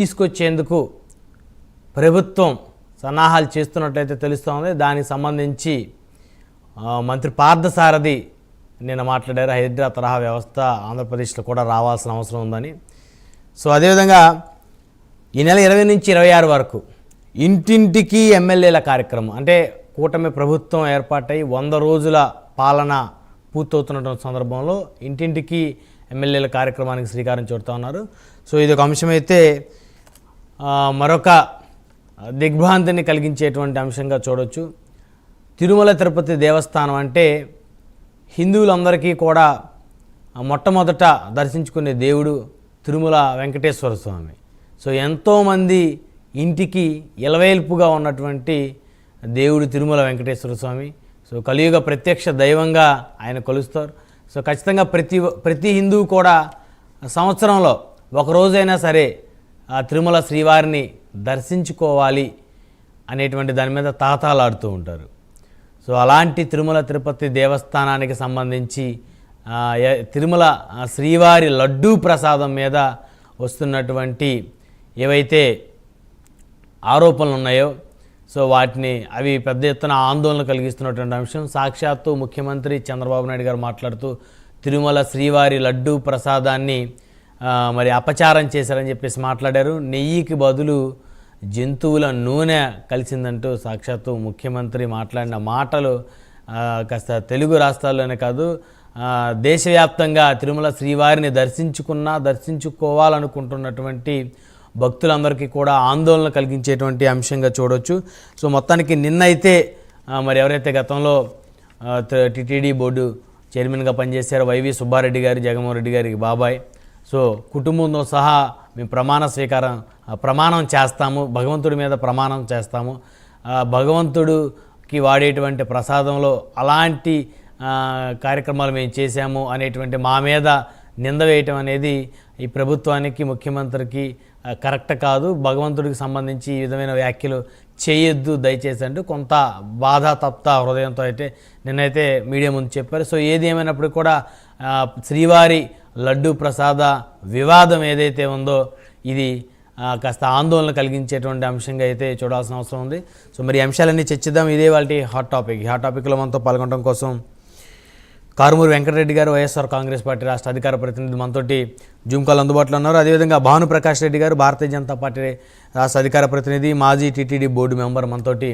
తీసుకొచ్చేందుకు ప్రభుత్వం సన్నాహాలు చేస్తున్నట్లయితే తెలుస్తోంది దానికి సంబంధించి మంత్రి పార్థసారథి నిన్న మాట్లాడారు. హైడ్రా తరహా వ్యవస్థ ఆంధ్రప్రదేశ్లో కూడా రావాల్సిన అవసరం ఉందని. సో అదేవిధంగా ఈ నెల ఇరవై నుంచి ఇరవై ఆరు వరకు ఇంటింటికి ఎమ్మెల్యేల కార్యక్రమం అంటే కూటమి ప్రభుత్వం ఏర్పాటై వంద రోజుల పాలన పూర్తవుతున్న సందర్భంలో ఇంటింటికి ఎమ్మెల్యేల కార్యక్రమానికి శ్రీకారం చుడతా ఉన్నారు. సో ఇది ఒక అంశమైతే మరొక దిగ్భ్రాంతిని కలిగించేటువంటి అంశంగా చూడొచ్చు. తిరుమల తిరుపతి దేవస్థానం అంటే హిందువులందరికీ కూడా మొట్టమొదట దర్శించుకునే దేవుడు తిరుమల వెంకటేశ్వర స్వామి. సో ఎంతోమంది ఇంటికి ఇలవేల్పుగా ఉన్నటువంటి దేవుడు తిరుమల వెంకటేశ్వర స్వామి. సో కలియుగ ప్రత్యక్ష దైవంగా ఆయన కొలుస్తారు. సో ఖచ్చితంగా ప్రతి ప్రతి హిందువు కూడా సంవత్సరంలో ఒకరోజైనా సరే తిరుమల శ్రీవారిని దర్శించుకోవాలి అనేటువంటి దాని మీద తాతాలాడుతూ ఉంటారు. సో అలాంటి తిరుమల తిరుపతి దేవస్థానానికి సంబంధించి తిరుమల శ్రీవారి లడ్డూ ప్రసాదం మీద వస్తున్నటువంటి ఏవైతే ఆరోపణలు ఉన్నాయో సో వాటిని అవి పెద్ద ఎత్తున ఆందోళన కలిగిస్తున్నటువంటి అంశం. సాక్షాత్తు ముఖ్యమంత్రి చంద్రబాబు నాయుడు గారు మాట్లాడుతూ తిరుమల శ్రీవారి లడ్డూ ప్రసాదాన్ని మరి అపచారం చేశారని చెప్పేసి మాట్లాడారు. నెయ్యికి బదులు జంతువుల నూనె కలిసిందంటూ సాక్షాత్తు ముఖ్యమంత్రి మాట్లాడిన మాటలు కాస్త తెలుగు రాష్ట్రాల్లోనే కాదు దేశవ్యాప్తంగా తిరుమల శ్రీవారిని దర్శించుకున్నా దర్శించుకోవాలనుకుంటున్నటువంటి భక్తులందరికీ కూడా ఆందోళన కలిగించేటువంటి అంశంగా చూడవచ్చు సో మొత్తానికి నిన్నైతే మరి ఎవరైతే గతంలో టిటిడి బోర్డు చైర్మన్గా పనిచేశారో వైవి సుబ్బారెడ్డి గారు జగన్మోహన్ రెడ్డి గారికి బాబాయ్ సో కుటుంబంతో సహా మేము ప్రమాణ స్వీకారం ప్రమాణం చేస్తాము. భగవంతుడి మీద ప్రమాణం చేస్తాము. భగవంతుడికి వాడేటువంటి ప్రసాదంలో అలాంటి కార్యక్రమాలు మేము చేశాము అనేటువంటి మా మీద నింద వేయటం అనేది ఈ ప్రభుత్వానికి ముఖ్యమంత్రికి కరెక్ట్ కాదు. భగవంతుడికి సంబంధించి ఈ విధమైన వ్యాఖ్యలు చేయొద్దు దయచేసి అంటూ కొంత బాధ తప్త హృదయంతో అయితే నిన్నైతే మీడియా ముందు చెప్పారు. సో ఏది ఏమైనప్పుడు కూడా శ్రీవారి లడ్డు ప్రసాద వివాదం ఏదైతే ఉందో ఇది కాస్త ఆందోళన కలిగించేటువంటి అంశంగా అయితే చూడాల్సిన అవసరం ఉంది. సో మరి అంశాలన్నీ చర్చిద్దాం. ఇదే వాళ్ళ హాట్ టాపిక్ హాట్ టాపిక్లో మనతో పాల్గొనడం కోసం కారుమూరి వెంకటరెడ్డి గారు వైఎస్ఆర్ కాంగ్రెస్ పార్టీ రాష్ట్ర అధికార ప్రతినిధి మనతోటి జూమ్ కాల్ అందుబాటులో ఉన్నారు. అదేవిధంగా భానుప్రకాష్ రెడ్డి గారు భారతీయ జనతా పార్టీ రాష్ట్ర అధికార ప్రతినిధి మాజీ టీటీడీ బోర్డు మెంబర్ మనతోటి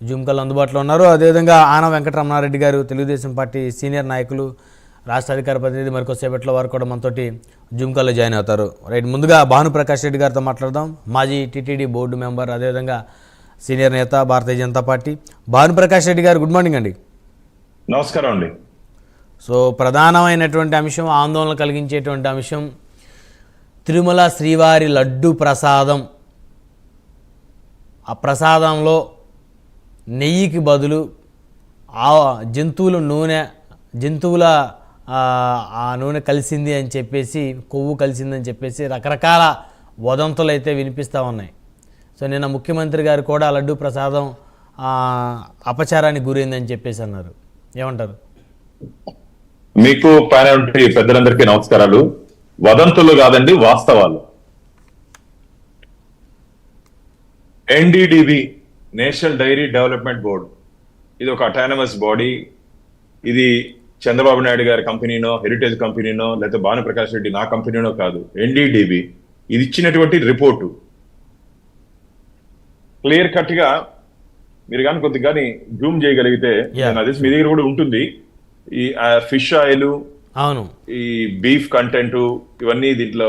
జూమ్ కాల్ అందుబాటులో ఉన్నారు. అదేవిధంగా ఆన వెంకటరమణారెడ్డి గారు తెలుగుదేశం పార్టీ సీనియర్ నాయకులు రాష్ట్ర అధికార ప్రతినిధి మరికొద్దిసేపట్లో వారు కూడా మనతోటి జూమ్ కాల్లో జాయిన్ అవుతారు. రైట్ ముందుగా భానుప్రకాష్ రెడ్డి గారితో మాట్లాడదాం. మాజీ టీటీడీ బోర్డు మెంబర్ అదేవిధంగా సీనియర్ నేత Bharatiya Janata Party. Bhanuprakash Reddy garu good morning అండి. నమస్కారం అండి. సో ప్రధానమైనటువంటి అంశం ఆందోళన కలిగించేటువంటి అంశం తిరుమల శ్రీవారి లడ్డు ప్రసాదం. ఆ ప్రసాదంలో నెయ్యికి బదులు ఆ జంతువుల నూనె జంతువుల ఆ, నూనె కలిసింది అని చెప్పేసి కొవ్వు కలిసిందని చెప్పేసి రకరకాల వదంతులు అయితే వినిపిస్తూ ఉన్నాయి. సో నిన్న ముఖ్యమంత్రి గారు కూడా లడ్డు ప్రసాదం అపచారానికి గురైందని చెప్పేసి అన్నారు. ఏమంటారు? మీకు పైన పెద్దలందరికీ నమస్కారాలు. వదంతులు కాదండి వాస్తవాలు. NDDB national dairy development board. ఇది ఒక అటానమస్ బాడీ ఇది చంద్రబాబు నాయుడు గారి కంపెనీనో హెరిటేజ్ కంపెనీనో లేకపోతే భానుప్రకాష్ రెడ్డి నా కంపెనీనో కాదు ఎన్డిడిబి ఇది ఇచ్చినటువంటి రిపోర్టు. క్లియర్ కట్గా మీరు కానీ కొద్దిగా కానీ జూమ్ చేయగలిగితే అది మీ దగ్గర కూడా ఉంటుంది. ఈ ఫిష్ ఆయిల్ అవును. ఈ బీఫ్ కంటెంట్ ఇవన్నీ దీంట్లో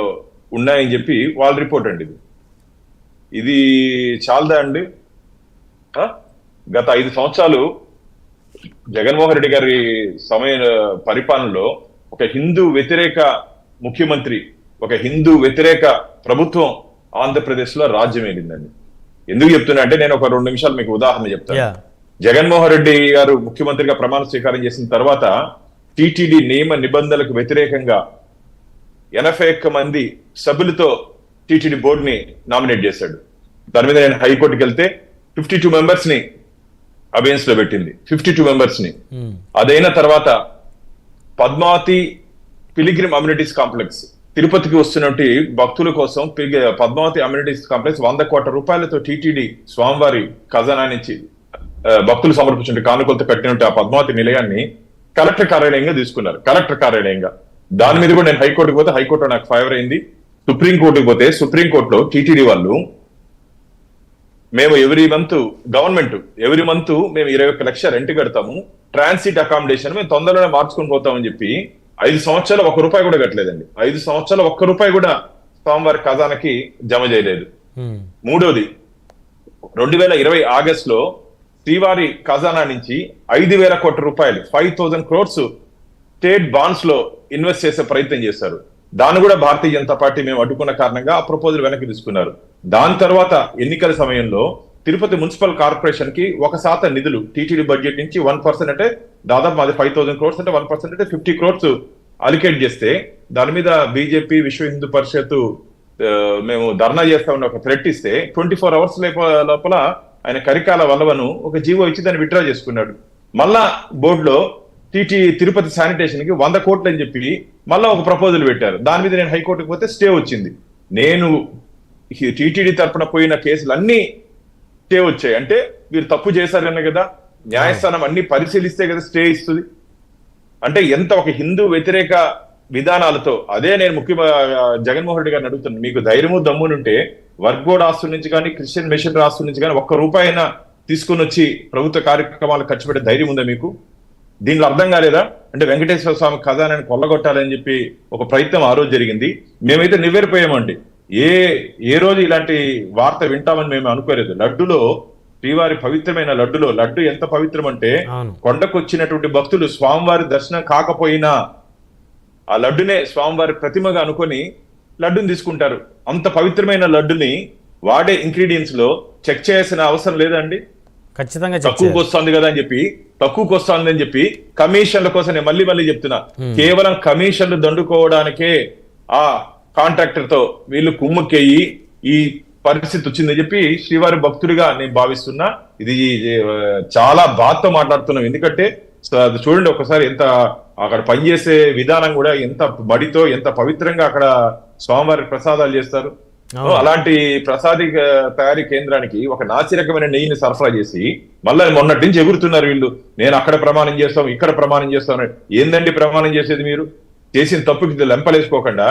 ఉన్నాయని చెప్పి వాళ్ళ రిపోర్ట్ అండి ఇది. ఇది చాలదా అండి? గత ఐదు సంవత్సరాలు జగన్మోహన్ రెడ్డి గారి సమయ పరిపాలనలో ఒక హిందూ వ్యతిరేక ముఖ్యమంత్రి ఒక హిందూ వ్యతిరేక ప్రభుత్వం ఆంధ్రప్రదేశ్లో రాజ్యం వెళ్ళిందండి ఎందుకు చెప్తున్నా అంటే నేను ఒక రెండు నిమిషాలు మీకు ఉదాహరణ చెప్తాను. జగన్మోహన్ రెడ్డి గారు ముఖ్యమంత్రిగా ప్రమాణ స్వీకారం చేసిన తర్వాత టీటీడీ నియమ నిబంధనలకు వ్యతిరేకంగా ఎనభై ఒక్క మంది సభ్యులతో టీటీడీ బోర్డుని నామినేట్ చేశాడు. దాని మీద నేను హైకోర్టుకి వెళ్తే ఫిఫ్టీ టూ మెంబర్స్ని అబేన్స్లో పెట్టింది. ఫిఫ్టీ టూ మెంబర్స్ని. ఉమ్, అదైన తర్వాత పద్మావతి పిలిగ్రిమ్ అమ్యూనిటీస్ కాంప్లెక్స్. తిరుపతికి వస్తున్నటువంటి భక్తుల కోసం పద్మావతి అమ్యూనిటీస్ కాంప్లెక్స్ వంద కోట్ల రూపాయలతో టీటీడీ స్వామివారి ఖజానా నుంచి భక్తులు సమర్పించిన కానుకలతో కట్టినట్టు ఆ పద్మావతి నిలయాన్ని కలెక్టర్ కార్యాలయంగా తీసుకున్నారు. కలెక్టర్ కార్యాలయంగా. దాని మీద కూడా నేను హైకోర్టుకి పోతే హైకోర్టు నాకు ఫేవర్ అయింది. సుప్రీం కోర్టుకి పోతే సుప్రీం కోర్టులో టీటీడీ వాళ్ళు మేము every month government every month మేము ఇరవై ఒక్క లక్ష రెంట్ కడతాము. ట్రాన్సిట్ అకామిడేషన్ మేము తొందరలోనే మార్చుకొని పోతామని చెప్పి ఐదు సంవత్సరాలు ఒక్క రూపాయి కూడా కట్టలేదండి. ఐదు సంవత్సరాలు ఒక్క రూపాయి కూడా స్వామివారి ఖజానాకి జమ చేయలేదు. మూడోది రెండు వేల ఇరవై ఆగస్ట్లో శ్రీవారి ఖజానా నుంచి ఐదు వేల కోట్ల రూపాయలు ఫైవ్ థౌసండ్ క్రోర్స్ స్టేట్ బాండ్స్లో ఇన్వెస్ట్ చేసే ప్రయత్నం చేశారు. దాన్ని కూడా భారతీయ జనతా పార్టీ మేము అడ్డుకున్న కారణంగా ఆ ప్రపోజల్ వెనక్కి తీసుకున్నారు. దాని తర్వాత ఎన్నికల సమయంలో తిరుపతి మున్సిపల్ కార్పొరేషన్కి ఒక శాతం నిధులు టీటీడీ బడ్జెట్ నుంచి వన్ పర్సెంట్ అంటే దాదాపు అది ఫైవ్ థౌసండ్ క్రోర్స్ అంటే వన్ పర్సెంట్ అంటే ఫిఫ్టీ క్రోర్స్ అలికేట్ చేస్తే దాని మీద బీజేపీ విశ్వ హిందూ పరిషత్ మేము ధర్నా చేస్తామని ఒక థ్రెట్ ఇస్తే ట్వంటీ ఫోర్ అవర్స్ లోపల ఆయన కరికాల వల్లవను ఒక జీవో ఇచ్చి దాన్ని విత్డ్రా చేసుకున్నాడు. మళ్ళా బోర్డులో టీటీ తిరుపతి శానిటేషన్కి వంద కోట్లు అని చెప్పి మళ్ళా ఒక ప్రపోజల్ పెట్టారు. దాని మీద నేను హైకోర్టుకి పోతే స్టే వచ్చింది. నేను టీటీడీ తరపున పోయిన కేసులు స్టే వచ్చాయి. అంటే మీరు తప్పు చేశారనే కదా న్యాయస్థానం అన్ని పరిశీలిస్తే కదా స్టే ఇస్తుంది. అంటే ఎంత ఒక హిందూ వ్యతిరేక విధానాలతో అదే నేను ముఖ్య జగన్మోహన్ రెడ్డి గారిని అడుగుతున్నాను మీకు ధైర్యము దమ్మునుంటే వర్గోడ్ ఆస్తుల నుంచి కానీ క్రిస్టియన్ మిషన్ ఆస్తుల నుంచి కానీ ఒక్క రూపాయి అయినా తీసుకుని వచ్చి ప్రభుత్వ కార్యక్రమాలు ఖర్చు పెట్టే ధైర్యం ఉందా మీకు? దీనిలో అర్థం కాలేదా? అంటే వెంకటేశ్వర స్వామి ఖజానాన్ని కొల్లగొట్టాలని చెప్పి ఒక ప్రయత్నం ఆ రోజు జరిగింది. మేమైతే నివ్వెరిపోయామండి. ఏ ఏ రోజు ఇలాంటి వార్త వింటామని మేము అనుకోలేదు. లడ్డులో శ్రీవారి పవిత్రమైన లడ్డులో లడ్డు ఎంత పవిత్రం అంటే కొండకు వచ్చినటువంటి భక్తులు స్వామివారి దర్శనం కాకపోయినా ఆ లడ్డునే స్వామివారి ప్రతిమగా అనుకొని లడ్డుని తీసుకుంటారు. అంత పవిత్రమైన లడ్డుని వాడే ఇంగ్రీడియంట్స్లో చెక్ చేయాల్సిన అవసరం లేదండి? ఖచ్చితంగా తక్కువకి వస్తుంది కదా అని చెప్పి తక్కువకి వస్తుంది అని చెప్పి కమిషన్ల కోసం నేను మళ్ళీ మళ్ళీ చెప్తున్నా. కేవలం కమిషన్లు దండుకోవడానికే ఆ కాంట్రాక్టర్తో వీళ్ళు కుమ్ముకెయ్యి ఈ పరిస్థితి వచ్చిందని చెప్పి శ్రీవారి భక్తుడిగా నేను భావిస్తున్నా ఇది చాలా బాధతో మాట్లాడుతున్నాం ఎందుకంటే చూడండి ఒకసారి ఎంత అక్కడ పనిచేసే విధానం కూడా ఎంత బడితో ఎంత పవిత్రంగా అక్కడ స్వామివారి ప్రసాదాలు చేస్తారు. అలాంటి ప్రసాది తయారీ కేంద్రానికి ఒక నాసిరకమైన నెయ్యిని సరఫరా చేసి మళ్ళీ మొన్నటి నుంచి ఎగురుతున్నారు వీళ్ళు నేను అక్కడ ప్రమాణం చేస్తాం ఇక్కడ ప్రమాణం చేస్తాం అని. ఏందండి ప్రమాణం చేసేది మీరు చేసిన తప్పుకి లెంపలేసుకోకుండా?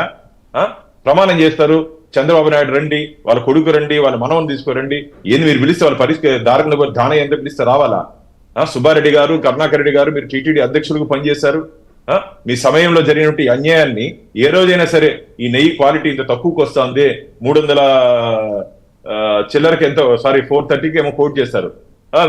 ప్రమాణం చేస్తారు. చంద్రబాబు నాయుడు రండి వాళ్ళ కొడుకు రండి వాళ్ళ మనవం తీసుకోరండి. ఏంది మీరు పిలిస్తే వాళ్ళ పరిస్థితి దారుణ దాన ఎంత పిలిస్తే రావాలా? సుబ్బారెడ్డి గారు కరుణాకర్ రెడ్డి గారు మీరు టీటీడీ అధ్యక్షులకు పనిచేశారు. ఆ, మీ సమయంలో జరిగినటువంటి ఈ అన్యాయాన్ని ఏ రోజైనా సరే ఈ నెయ్యి క్వాలిటీ ఇంత తక్కువకి వస్తుంది. మూడు వందల చిల్లరకి ఎంతో సారీ ఫోర్ థర్టీకి ఏమో కోట్ చేస్తారు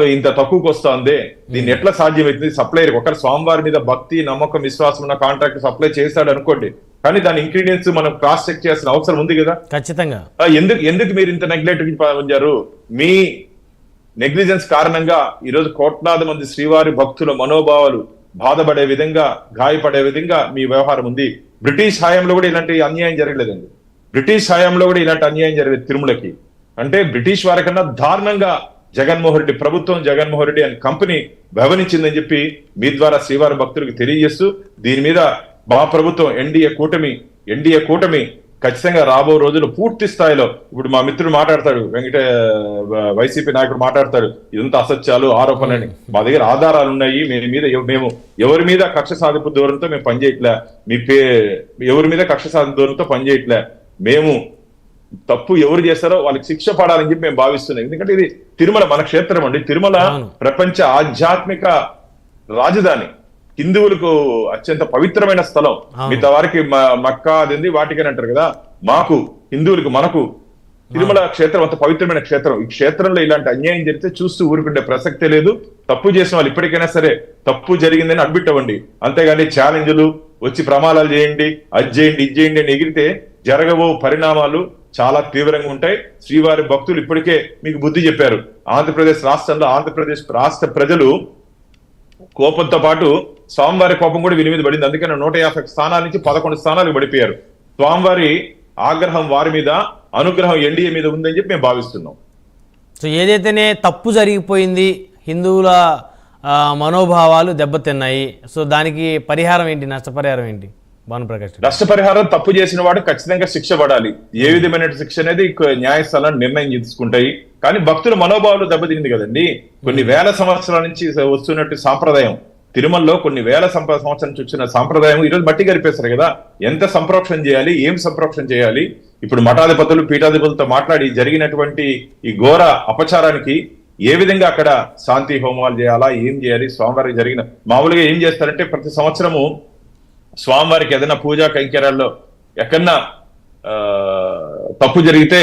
ఇంత తక్కువకి వస్తుంది. దీన్ని ఎట్లా సాధ్యమవుతుంది సప్లైర్ ఒకరు స్వామివారి మీద భక్తి నమ్మకం విశ్వాసం ఉన్న కాంట్రాక్ట్ సప్లై చేస్తాడు అనుకోండి. కానీ దాని ఇంగ్రీడియంట్స్ మనం క్రాస్ చెక్ చేయాల్సిన అవసరం ఉంది కదా. ఖచ్చితంగా. ఎందుకు ఎందుకు మీరు ఇంత నెగ్లెక్ట్ ఉంచారు మీ నెగ్లిజెన్స్ కారణంగా ఈరోజు కోట్లాది మంది శ్రీవారి భక్తుల మనోభావాలు బాధపడే విధంగా గాయపడే విధంగా మీ వ్యవహారం ఉంది. బ్రిటిష్ హయాంలో కూడా ఇలాంటి అన్యాయం జరగలేదండి. బ్రిటిష్ హయాంలో కూడా ఇలాంటి అన్యాయం జరగలేదు తిరుమలకి. అంటే బ్రిటిష్ వారి కన్నా దారుణంగా జగన్మోహన్ రెడ్డి ప్రభుత్వం జగన్మోహన్ రెడ్డి అండ్ కంపెనీ వ్యవహరించిందని చెప్పి మీ ద్వారా శ్రీవారి భక్తులకు తెలియజేస్తూ దీని మీద మా ప్రభుత్వం ఎన్డీఏ కూటమి ఎన్డీఏ కూటమి ఖచ్చితంగా రాబో రోజులు పూర్తి స్థాయిలో ఇప్పుడు మా మిత్రుడు మాట్లాడతాడు వెంకట వైసీపీ నాయకుడు మాట్లాడతాడు ఇదంతా అసత్యాలు ఆరోపణలని. మా దగ్గర ఆధారాలు ఉన్నాయి మీ మీద మేము ఎవరి మీద కక్ష సాధింపు ధోరణితో మేము పనిచేయట్లే. మీ పే ఎవరి మీద కక్ష సాధింపు ధోరణితో పనిచేయట్లే. మేము తప్పు ఎవరు చేస్తారో వాళ్ళకి శిక్ష పడాలని చెప్పి మేము భావిస్తున్నాం. ఎందుకంటే ఇది తిరుమల మన క్షేత్రం అండి. తిరుమల. ప్రపంచ ఆధ్యాత్మిక రాజధాని. హిందువులకు అత్యంత పవిత్రమైన స్థలం. మిగతా వారికి మక్కా అదింది వాటికని అంటారు కదా. మాకు హిందువులకు మనకు తిరుమల క్షేత్రం అంత పవిత్రమైన క్షేత్రం. ఈ క్షేత్రంలో ఇలాంటి అన్యాయం జరిగితే చూస్తూ ఊరుకుండే ప్రసక్తే లేదు. తప్పు చేసిన వాళ్ళు ఇప్పటికైనా సరే తప్పు జరిగిందని అడ్మిట్ అవ్వండి అంతేగాని ఛాలెంజ్లు వచ్చి ప్రమాదాలు చేయండి అది చేయండి ఇది చేయండి అని ఎగిరితే జరగబో పరిణామాలు చాలా తీవ్రంగా ఉంటాయి. శ్రీవారి భక్తులు ఇప్పటికే మీకు బుద్ధి చెప్పారు. ఆంధ్రప్రదేశ్ రాష్ట్రంలో ఆంధ్రప్రదేశ్ రాష్ట్ర ప్రజలు కోపంతో పాటు స్వామివారి కోపం కూడా వీరి మీద పడింది. అందుకని నూట యాభై స్థానాల నుంచి పదకొండు స్థానాలకు పడిపోయారు. స్వామివారి ఆగ్రహం వారి మీద అనుగ్రహం ఎన్డీఏ మీద ఉందని చెప్పి మేము భావిస్తున్నాం. సో ఏదైతేనే తప్పు జరిగిపోయింది హిందువుల మనోభావాలు దెబ్బతిన్నాయి. సో దానికి పరిహారం ఏంటి నష్టపరిహారం ఏంటి? భానుప్రకాష్. నష్టపరిహారం తప్పు చేసిన వాడు ఖచ్చితంగా శిక్ష పడాలి. ఏ విధమైన శిక్ష అనేది న్యాయస్థానాలు నిర్ణయం తీసుకుంటాయి. కానీ భక్తుల మనోభావాలు దెబ్బతింది కదండి. కొన్ని వేల సంవత్సరాల నుంచి వస్తున్నట్టు సాంప్రదాయం. తిరుమలలో కొన్ని వేల సంప సంవత్సరాల నుంచి వచ్చిన సాంప్రదాయం ఈరోజు మట్టి గరిపేస్తారు కదా. ఎంత సంప్రోక్షణ చేయాలి? ఏం సంప్రోక్షణ చేయాలి? ఇప్పుడు మఠాధిపతులు పీఠాధిపతులతో మాట్లాడి జరిగినటువంటి ఈ ఘోర అపచారానికి ఏ విధంగా అక్కడ శాంతి హోమాలు చేయాలా? ఏం చేయాలి? స్వామివారికి జరిగిన మామూలుగా ఏం చేస్తారంటే ప్రతి సంవత్సరము స్వామివారికి ఏదైనా పూజా కైంకర్యాల్లో ఎక్కడన్నా తప్పు జరిగితే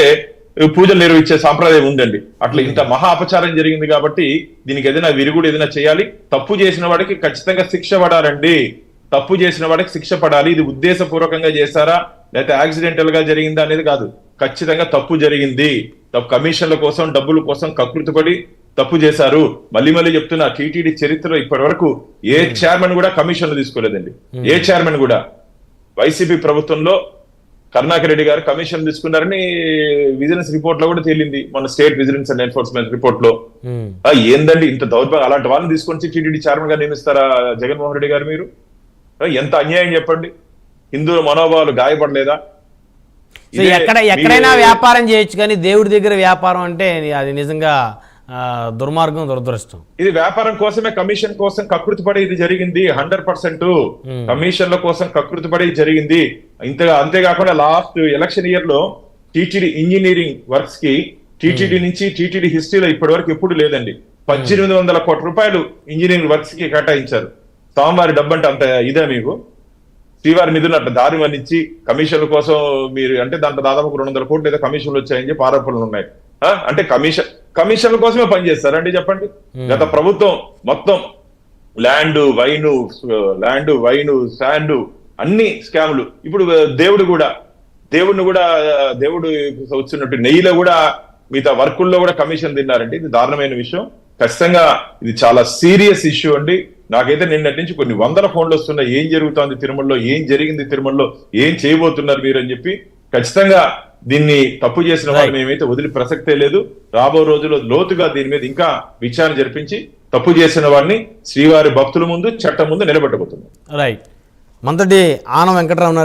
పూజలు నిర్వహించే సాంప్రదాయం ఉందండి. అట్లా ఇంత మహా అపచారం జరిగింది కాబట్టి దీనికి ఏదైనా విరుగుడు ఏదైనా చేయాలి. తప్పు చేసిన వాడికి ఖచ్చితంగా శిక్ష పడాలండి. తప్పు చేసిన వాడికి శిక్ష పడాలి. ఇది ఉద్దేశపూర్వకంగా చేశారా? లేకపోతే యాక్సిడెంటల్గా జరిగిందా అనేది కాదు. ఖచ్చితంగా తప్పు జరిగింది. తప్పు కమిషన్ల కోసం డబ్బుల కోసం కకృతిపడి తప్పు చేశారు. మళ్ళీ మళ్ళీ చెప్తున్నా టీటీడీ చరిత్రలో ఇప్పటి వరకు ఏ చైర్మన్ కూడా కమిషన్లు తీసుకోలేదండి. ఏ చైర్మన్ కూడా. వైసీపీ ప్రభుత్వంలో కరుణాకర్ రెడ్డి గారు కమిషన్ తీసుకున్నారని విజిలెన్స్ రిపోర్ట్లో కూడా తేలింది. మన స్టేట్ విజిలెన్స్ అండ్ ఎన్ఫోర్స్మెంట్ రిపోర్ట్లో ఏందండి ఇంత దౌర్భాగ్యం? అలాంటి వాళ్ళని తీసుకొని టీటీడీ చైర్మన్గా నియమిస్తారా జగన్మోహన్ రెడ్డి గారు మీరు? ఎంత అన్యాయం చెప్పండి. హిందువుల మనోభావాలు గాయపడలేదా? ఎక్కడ ఎక్కడైనా వ్యాపారం చేయొచ్చు కానీ దేవుడి దగ్గర వ్యాపారం అంటే అది నిజంగా దుర్మార్గం దురదృష్టం. ఇది వ్యాపారం కోసమే కమిషన్ కోసం కకృతి పడి ఇది జరిగింది హండ్రెడ్ పర్సెంట్. కమిషన్ల కోసం కకృతి పడి జరిగింది. ఇంతగా అంతేకాకుండా లాస్ట్ ఎలక్షన్ ఇయర్లో టీటీడీ ఇంజనీరింగ్ వర్క్స్కి టీటీడీ నుంచి టీటీడీ హిస్టరీలో ఇప్పటి వరకు ఎప్పుడు లేదండి. పద్దెనిమిది వందల కోట్ల రూపాయలు ఇంజనీరింగ్ వర్క్స్కి కేటాయించారు. స్వామివారి డబ్బు అంటే అంత ఇదే మీకు? శ్రీవారి నిధులు అట్లా దారి మళ్ళించి కమిషన్ల కోసం మీరు అంటే దాంట్లో దాదాపు రెండు వందల కోట్లు ఏదో కమిషన్లు వచ్చాయని చెప్పి ఆరోపణలు ఉన్నాయి? అంటే కమిషన్ కమిషన్ల కోసమే పనిచేస్తారండి చెప్పండి. గత ప్రభుత్వం మొత్తం land wine land wine sand అన్ని స్కాములు. ఇప్పుడు దేవుడు కూడా దేవుడిని కూడా దేవుడు వచ్చినట్టు నెయ్యిలో కూడా మిగతా వర్కుల్లో కూడా కమిషన్ తిన్నారండి. ఇది దారుణమైన విషయం. ఖచ్చితంగా ఇది చాలా సీరియస్ ఇష్యూ అండి. నాకైతే నిన్నటి నుంచి కొన్ని వందల ఫోన్లు వస్తున్నాయి. ఏం జరుగుతోంది తిరుమలలో? ఏం జరిగింది తిరుమలలో? ఏం చేయబోతున్నారు మీరు అని చెప్పి ఖచ్చితంగా దీన్ని తప్పు చేసిన వారు మేమైతే వదిలి ప్రసక్తే లేదు రాబో రోజుల్లో లోతుగా దీని మీద ఇంకా విచారణ జరిపించి తప్పు చేసిన వారిని శ్రీవారి భక్తుల ముందు చట్టం ముందు నిలబెట్టబోతున్నాం రైట్ మంతటి ఆనం వెంకటరామన్